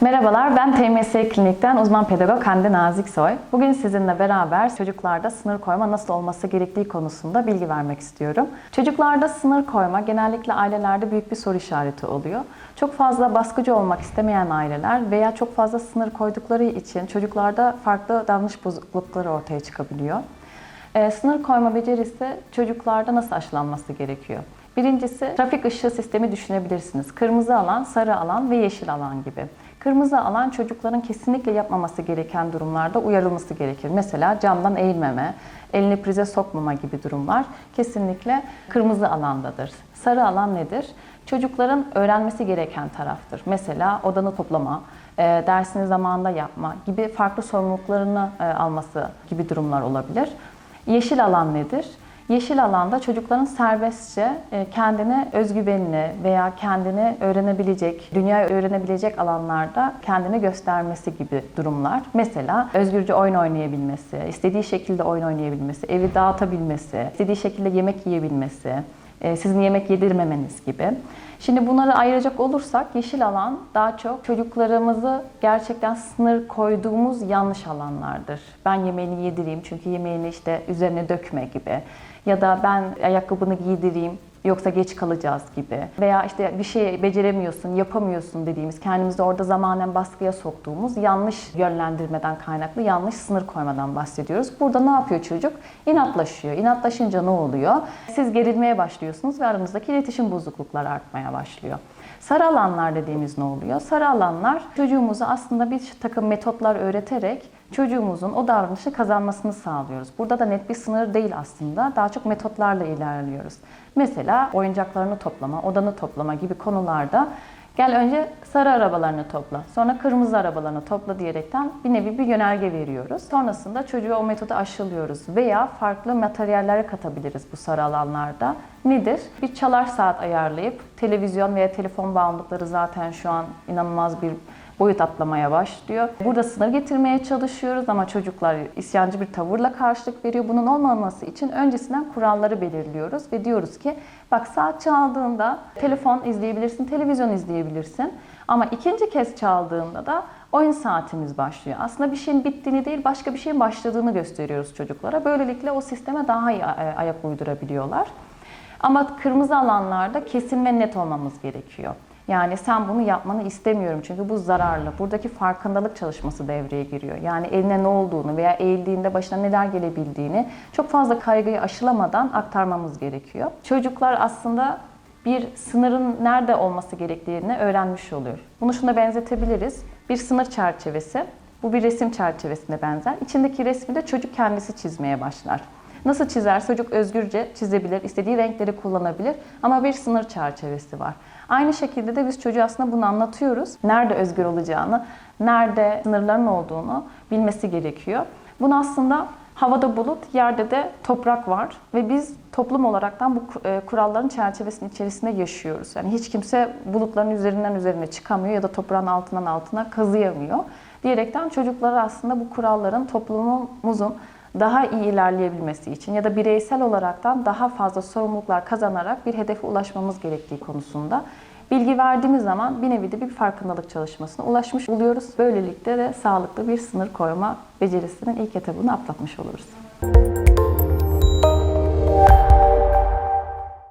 Merhabalar, ben TMS Klinik'ten uzman pedagog Hande Naziksoy. Bugün sizinle beraber çocuklarda sınır koyma nasıl olması gerektiği konusunda bilgi vermek istiyorum. Çocuklarda sınır koyma genellikle ailelerde büyük bir soru işareti oluyor. Çok fazla baskıcı olmak istemeyen aileler veya çok fazla sınır koydukları için çocuklarda farklı davranış bozuklukları ortaya çıkabiliyor. Ee, sınır koyma becerisi çocuklarda nasıl aşılanması gerekiyor? Birincisi trafik ışığı sistemi düşünebilirsiniz. Kırmızı alan, sarı alan ve yeşil alan gibi. Kırmızı alan çocukların kesinlikle yapmaması gereken durumlarda uyarılması gerekir. Mesela camdan eğilmeme, elini prize sokmama gibi durumlar kesinlikle kırmızı alandadır. Sarı alan nedir? Çocukların öğrenmesi gereken taraftır. Mesela odanı toplama, e, dersini zamanında yapma gibi farklı sorumluluklarını e, alması gibi durumlar olabilir. Yeşil alan nedir? Yeşil alanda çocukların serbestçe e, kendini özgüvenini veya kendini öğrenebilecek, dünyayı öğrenebilecek alanlarda kendini göstermesi gibi durumlar. Mesela özgürce oyun oynayabilmesi, istediği şekilde oyun oynayabilmesi, evi dağıtabilmesi, istediği şekilde yemek yiyebilmesi, sizin yemek yedirmemeniz gibi. Şimdi bunları ayıracak olursak yeşil alan daha çok çocuklarımızı gerçekten sınır koyduğumuz yanlış alanlardır. Ben yemeğini yedireyim çünkü yemeğini işte üzerine dökme gibi ya da ben ayakkabını giydireyim yoksa geç kalacağız gibi veya işte bir şey beceremiyorsun, yapamıyorsun dediğimiz kendimizi orada zamanen baskıya soktuğumuz yanlış yönlendirmeden kaynaklı yanlış sınır koymadan bahsediyoruz. Burada ne yapıyor çocuk? İnatlaşıyor. İnatlaşınca ne oluyor? Siz gerilmeye başlıyorsunuz ve aranızdaki iletişim bozuklukları artmaya başlıyor. Sarı alanlar dediğimiz ne oluyor? Sarı alanlar çocuğumuza aslında bir takım metotlar öğreterek çocuğumuzun o davranışı kazanmasını sağlıyoruz. Burada da net bir sınır değil aslında. Daha çok metotlarla ilerliyoruz. Mesela oyuncaklarını toplama, odanı toplama gibi konularda gel önce sarı arabalarını topla, sonra kırmızı arabalarını topla diyerekten bir nevi bir yönerge veriyoruz. Sonrasında çocuğa o metodu aşılıyoruz veya farklı materyaller katabiliriz bu sarı alanlarda. Nedir? Bir çalar saat ayarlayıp televizyon veya telefon bağımlılıkları zaten şu an inanılmaz bir boyut atlamaya başlıyor. Burada sınır getirmeye çalışıyoruz ama çocuklar isyancı bir tavırla karşılık veriyor. Bunun olmaması için öncesinden kuralları belirliyoruz ve diyoruz ki bak saat çaldığında telefon izleyebilirsin, televizyon izleyebilirsin. Ama ikinci kez çaldığında da oyun saatimiz başlıyor. Aslında bir şeyin bittiğini değil başka bir şeyin başladığını gösteriyoruz çocuklara. Böylelikle o sisteme daha iyi ayak uydurabiliyorlar. Ama kırmızı alanlarda kesin ve net olmamız gerekiyor. Yani sen bunu yapmanı istemiyorum çünkü bu zararlı. Buradaki farkındalık çalışması devreye giriyor. Yani eline ne olduğunu veya eğildiğinde başına neler gelebildiğini çok fazla kaygıyı aşılamadan aktarmamız gerekiyor. Çocuklar aslında bir sınırın nerede olması gerektiğini öğrenmiş oluyor. Bunu şuna benzetebiliriz. Bir sınır çerçevesi. Bu bir resim çerçevesine benzer. İçindeki resmi de çocuk kendisi çizmeye başlar. Nasıl çizer? Çocuk özgürce çizebilir, istediği renkleri kullanabilir ama bir sınır çerçevesi var. Aynı şekilde de biz çocuğa aslında bunu anlatıyoruz. Nerede özgür olacağını, nerede sınırların olduğunu bilmesi gerekiyor. Bunu aslında havada bulut, yerde de toprak var ve biz toplum olaraktan bu e, kuralların çerçevesinin içerisinde yaşıyoruz. Yani hiç kimse bulutların üzerinden üzerine çıkamıyor ya da toprağın altından altına kazıyamıyor. Diyerekten çocuklara aslında bu kuralların toplumumuzun daha iyi ilerleyebilmesi için ya da bireysel olaraktan daha fazla sorumluluklar kazanarak bir hedefe ulaşmamız gerektiği konusunda bilgi verdiğimiz zaman bir nevi de bir farkındalık çalışmasına ulaşmış oluyoruz. Böylelikle de sağlıklı bir sınır koyma becerisinin ilk etabını atlatmış oluruz.